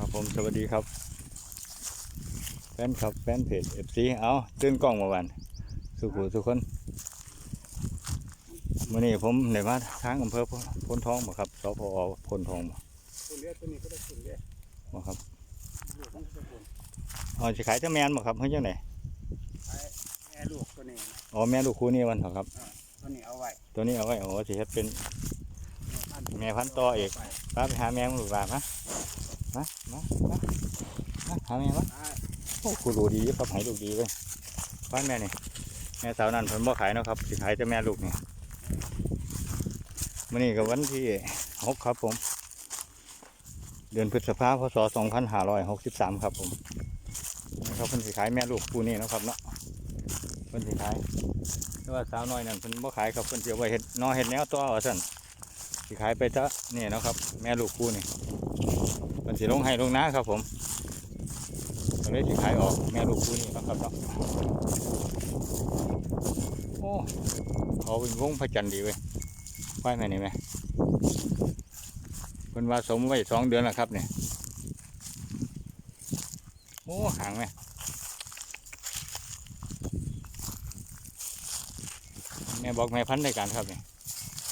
ครับผมสวัสดีครับ แฟนครับแฟนเพจเอฟซีเอาตื่นกล้องมาวัน สุขุทุกคนมื่อนี้ผมในมาทางอำเภอพนทองบ่ครับสพอพนทองบ่ตัวเลือดตัวนี้ก็ได้ตัวเลือดบ่ครับลูกของตะบนอ๋อสิขายเจ้าแมนบ่ครับเฮ้ยจังไหนไอ้แม่ลูกตัวนี้นะอ๋อแม่ลูกคู่นี้วันเถอะครับ ตัวนี้เอาไว้ ตัวนี้เอาไว้อ๋อสิเฮ็ดเป็น แม่พันธุ์ต่อเอกป้าไปหาแมงลูกหลานมา มามามามาหาแมงมาโอ้กูรู้ดีครับให้ลูกดีเว้ยบ้านแม่นี่แม่สาวนั่นเพิ่นบ่ขายเนาะครับสิขายแต่แม่ลูกนี่มื้อนี้ก็วันที่หกครับผม เดือนพฤษภาคมพศ2563ครับผมนะครับเพิ่นสิขายแม่ลูกคู่นี้นะครับเนาะเพิ่นสิขายแต่ว่าสาวน้อยนั่นเพิ่นบ่ขายครับเพิ่นสิเอาไว้เฮ็ดนอเฮ็ดแนวต่อว่าซั่นสิขายไปซะนี่นะครับ แม่ลูกคู่นี่ เพิ่นสิลงให้ลงน้าครับผมก็เลยสิขายออกแม่ลูกคู่นี้นะครับเนาะโอ้เขาเป็นวงพระจันทร์ดีเว้ยควายแม่นี่ไหมเพิ่นว่าสมไว้สองเดือนแล้วครับเนี่ยโอ้หางไหมแม่บอกแม่พันธุ์ในการครับเนี่ย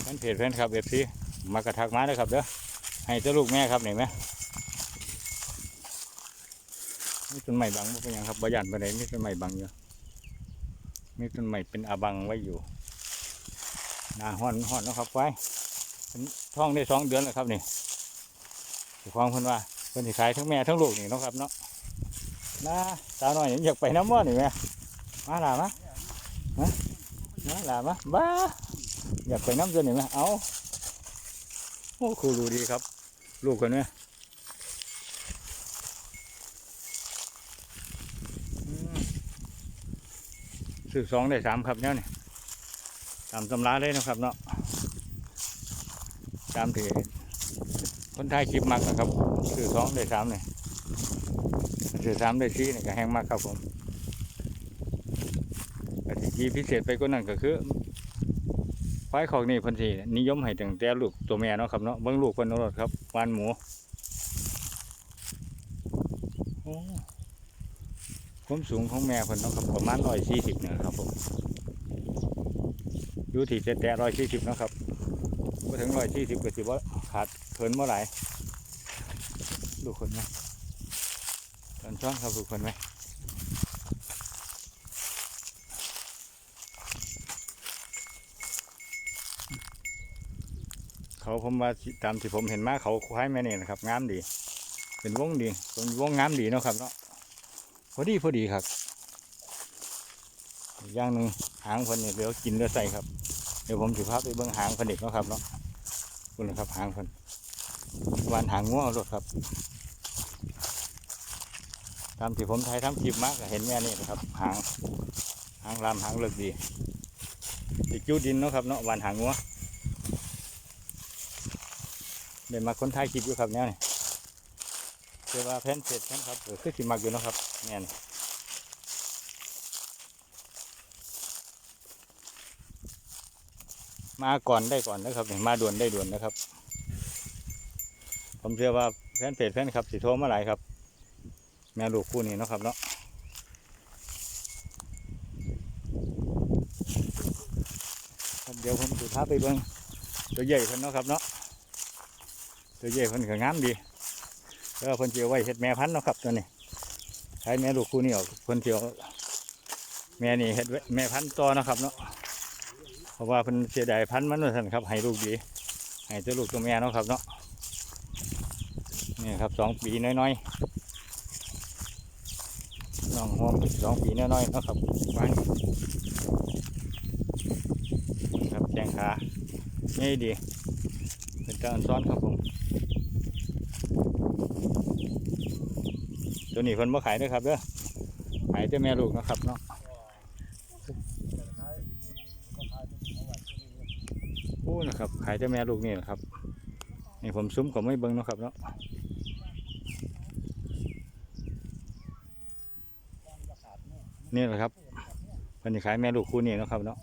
แฟนเพจแฟนครับเอฟซีมากระทักมาเลยครับเด้อให้เจ้าลูกแม่ครับเนี่ไหม มีต้นไม้บังบ่เป็นหยังครับบ่ยันไปไหนมีต้นไม้บังอยู่มีต้นไม้เป็นอาบังไว้อยู่หนาห้อนห้อนนะครับไว้เป็นท้องได้สองเดือนแล้วครับนี่ถูกความเพิ่นว่าเพิ่นสิขายทั้งแม่ทั้งลูกนี่เนาะครับเนาะนะสาวน้อยอยากไปน้ำบ่อนี่แม่มาล่ะมามามาล่ะมาบ้าอยากไปน้ำจนนี่แม่เอาโอ้ครูรู้ดีครับ ลูกคนนี้ ซื้อสองได้สามครับเนี่ยนี่ตามตำราเลยนะครับเนาะตามที่คนไทยคลิปมักนะครับซื้อสองได้สามเนี่ยซื้อสามได้สี่เนี่ยก็แห้งมากครับผมแต่ที่พิเศษไปกว่านั้นก็คือควายของนี่พันธีนิยมให้ตั้งแต่ลูกตัวแม่เนาะครับเนาะเบิ้งลูกเพิ่นรถครับวานหมูโอ้ ความสูงของแม่เพิ่นเนาะครับประมาณร้อยสี่สิบเนี่ยครับผมอยู่ที่แต่แต่ร้อยสี่สิบนะครับพอถึงร้อยสี่สิบก็สิว่าขาดเพิ่นเมื่อไหร่ดูคนไหมตอนช้อนครับดูคนไหมเขาผมว่าตามที่ผมเห็นมาเขาควายแม่นี่นะครับงามดี เป็นวงดีเป็นวงงามดีเนาะครับเนาะ พอดีพอดีครับย่างหนึ่งหางพันเนี่ยเดี๋ยวกินเดี๋ยวใส่ครับ เดี๋ยวผมถือภาพไปเบื้องหางพันเด็กเนาะครับเนาะคุณนะครับหางพันวานหางง่วงรถครับตามที่ผมไทยทำคลิปมากเห็นแม่นี่นะครับ หางหางลามหางเลิกดีติดจูดินเนาะครับเนาะวานหางงัวเดี๋ยวมาคนไทยคลิปอยู่ครับเนี่ย นี่เรียว่าแผ่นเสร็จนะครับเออคือสิมักอยู่นะครับเนี่ยนี่มาก่อนได้ก่อนนะครับนี่มาด่วนได้ด่วนนะครับ ผมเชื่อว่าแฟนเพจแฟนครับสิโทรมาหลายครับ แม่ลูกคู่นี้นะครับเนาะเดี๋ยวผมจะพาไปเบิ่งตัวใหญ่เพิ่นเนาะครับเนาะตัวใหญ่เพิ่นก็งามดี แล้วเพิ่นสิเอาไว้เฮ็ดแม่พันธุ์เนาะครับตัวนี้ใช้แม่ลูกคู่นี้ออกเพิ่นสิเอาแม่นี่เฮ็ดแม่พันธุ์ต่อนะครับเนาะเพราะว่าเพิ่นเสียดายพันธุ์มันว่าซั่นครับให้ลูกดีให้ตัวลูกตัวแม่เนาะครับเนาะนี่ครับสองปีน้อยๆน้องหอมสองปีน้อยๆนะครับวางนี่ครับแจงขาง่ายดีเป็นการซ้อนครับผม ตัวนี้เพิ่นบ่ขายด้อครับเด้อขายแต่แม่ลูกนะครับเนาะโอ้นะครับ ขายแต่แม่ลูกนี่แหละครับนี่ผมซุ้มก็ไม่เบิ่งนะครับเนาะนี่แหละครับเพิ่นขายแม่ลูกคู่นี้นะครับเนาะ